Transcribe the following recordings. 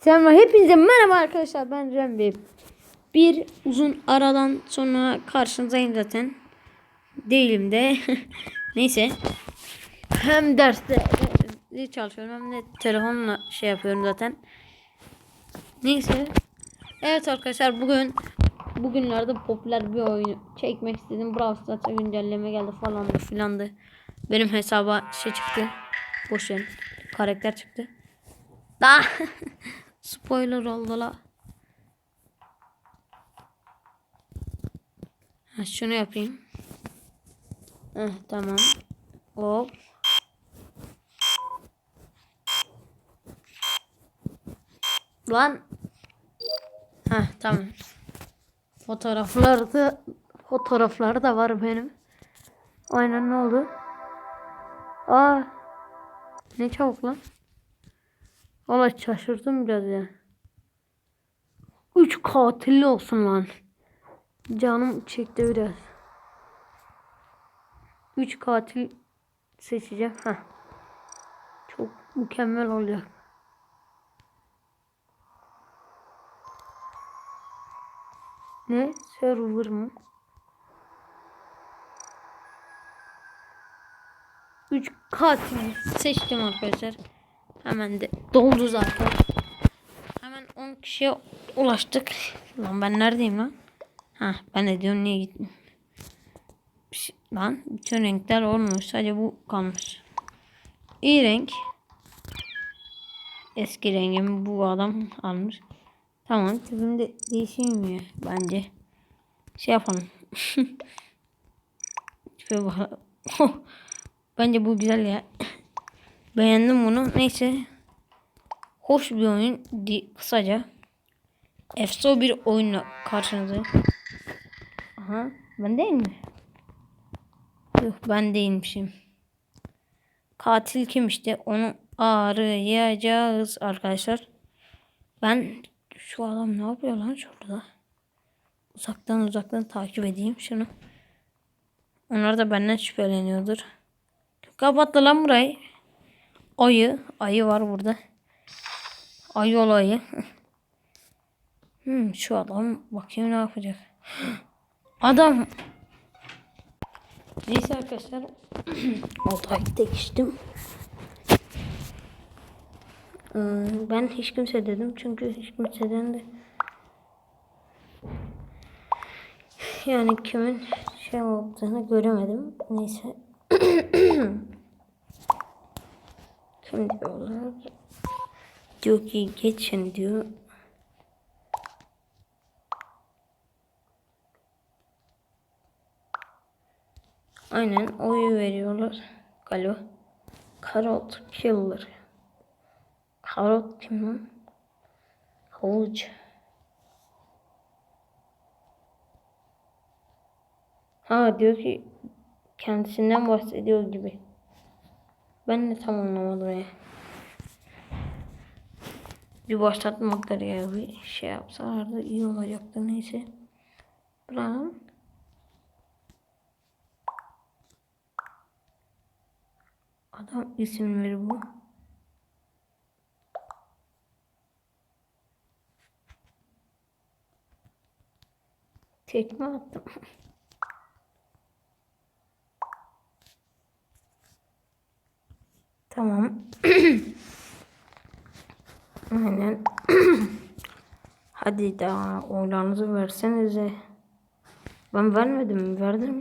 Selam hepinize merhaba arkadaşlar ben Rembi. Bir uzun aradan sonra karşınızdayım zaten. Değilim de. Neyse. Hem derste de çalışıyorum hem de telefonla şey yapıyorum zaten. Neyse. Evet arkadaşlar bugün bugünlerde popüler bir oyun çekmek istedim. Brawl Stars'a güncelleme geldi falandı filandı. Benim hesaba şey çıktı. Boş. Karakter çıktı. Daha spoiler oldu la. Ha, şunu yapayım. Heh, tamam. Hop. Lan. Ha tamam. Fotoğrafları da fotoğrafları da var benim. Aynen ne oldu? Aa. Ne çabuk lan. Valla şaşırdım biraz ya. Üç katilli olsun lan. Canım çekti biraz. Üç katil seçeceğim. Heh. Çok mükemmel olacak. Ne? Server mı? Üç katil seçtim arkadaşlar. Hemen de doldu zaten. Hemen 10 kişiye ulaştık. Lan ben neredeyim lan? Ha ben de diyorum niye gittim. Şey- Lan bütün renkler olmuş. Sadece bu kalmış. İyi renk. Eski rengim bu adam almış. Tamam tipim de değişmiyor bence. Şey yapalım. Tipe bak. bence bu güzel ya. Beğendim bunu. Neyse. Hoş bir oyun. Kısaca. Efso bir oyunla karşınızdayım. Aha. Ben değil mi? Yok ben değilmişim. Katil kim işte onu arayacağız arkadaşlar. Ben şu adam ne yapıyor lan şurada? Uzaktan uzaktan takip edeyim şunu. Onlar da benden şüpheleniyordur. Kapattı lan burayı. Ayı. Ayı var burada. Ayı olayı. Hmm, şu adam bakayım ne yapacak. Adam. Neyse arkadaşlar. Oltayı geçtim. Ee, Ben hiç kimse dedim çünkü hiç kimseden de yani kimin şey olduğunu göremedim. Neyse. Kim diyorlar? Diyor ki geçin diyor. Aynen oyu veriyorlar. Galo. Karot killer. Karot kim lan? Havuç. Ha diyor ki kendisinden bahsediyor gibi. Ben de tam anlamadım ya. Bir başlatmakları ya bir şey yapsalardı iyi olacaktı neyse. Bırakalım. Adam isimleri bu. Tekme attım. Tamam. Aynen. Hadi daha oylarınızı versenize. Ben vermedim mi? Verdim mi?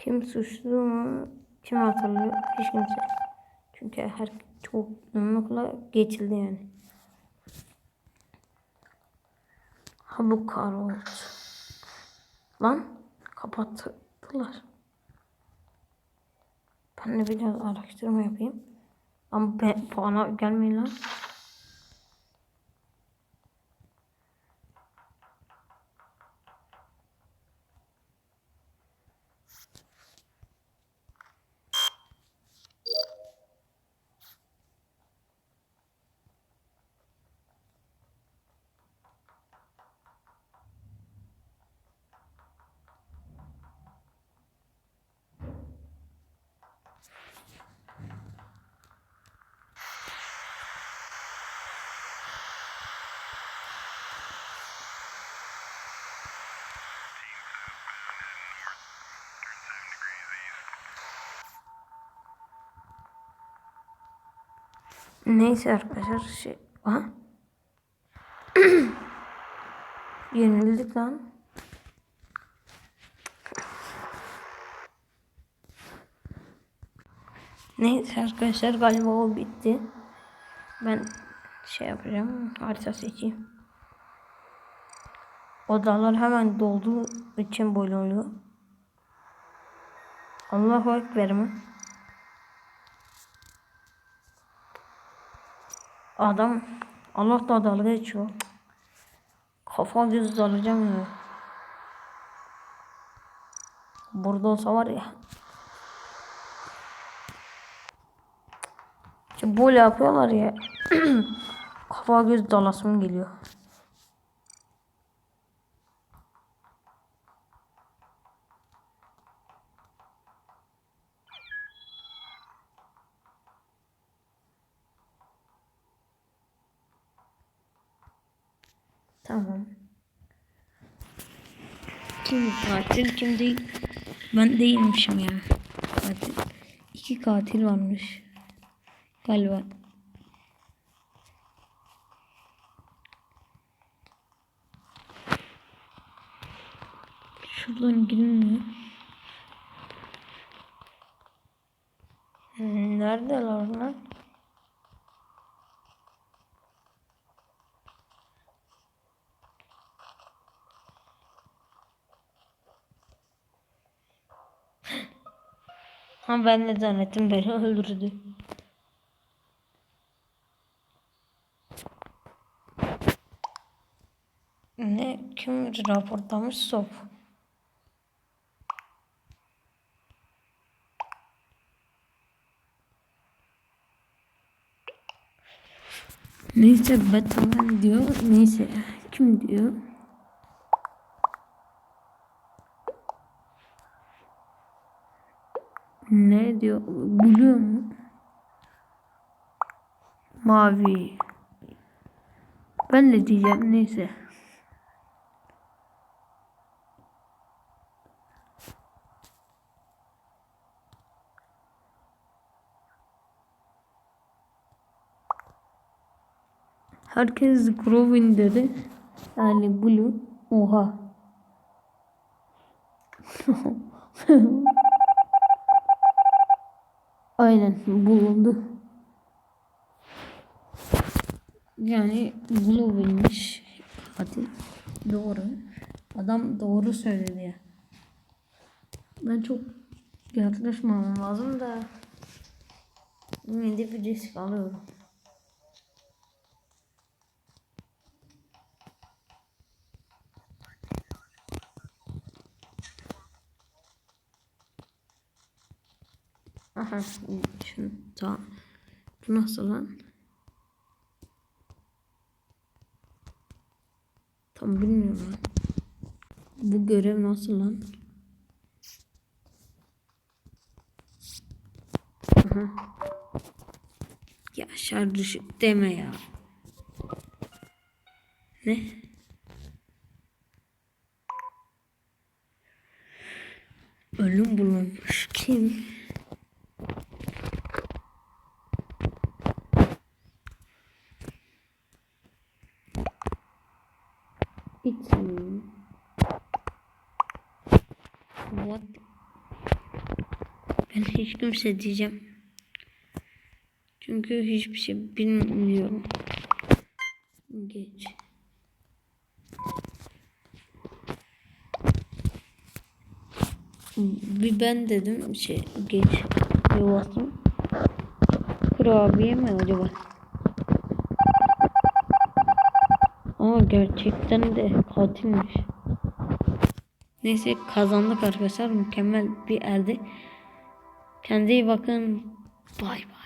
Kim suçlu mu? Kim hatırlıyor? Hiç kimse. Çünkü her çoğunlukla geçildi yani. Ha bu karot. Lan kapattılar. Ben de biraz araştırma yapayım. Ama ben, puana gelmeyin lan. Neyse arkadaşlar şey. Aha. Yenildik lan. Neyse arkadaşlar galiba o bitti. Ben şey yapacağım. Harita seçeyim. Odalar hemen dolduğu için böyle oluyor. Allahu Ekber mi? Adam Allah da dalga geçiyor. Kafa göz dalacağım ya. Burada olsa var ya. İşte böyle yapıyorlar ya. Kafa göz dalasım geliyor. Tamam. Kim katil kim değil? Ben değilmişim ya. Katil. İki katil varmış. Galiba. Şuradan girilmiyor. Neredeler lan? Ha ben de zannettim beni öldürdü. Ne kim raporlamış sop? Neyse Batman diyor. Neyse kim diyor? Ne diyor? Biliyor mu? Mavi. Ben de diyeceğim neyse. Herkes Grovin dedi. Yani Blue. Oha. Aynen bulundu. Yani Blue'ymiş. Hadi doğru. Adam doğru söyledi ya. Ben çok yaklaşmamam lazım da yine de bir risk alıyorum. Aha şunu tamam. Bu nasıl lan? Tam bilmiyorum lan. Bu görev nasıl lan? Aha. Ya şarj dışı deme ya. Ne? Ölüm bulunmuş. Kim? Me. What? Ben hiç kimse diyeceğim. Çünkü hiçbir şey bilmiyorum. Geç. Bir ben dedim şey geç. Bastım. Kurabiye mi acaba? Ama gerçekten de katilmiş. Neyse kazandık arkadaşlar. Mükemmel bir elde. Kendinize iyi bakın. Bay bay.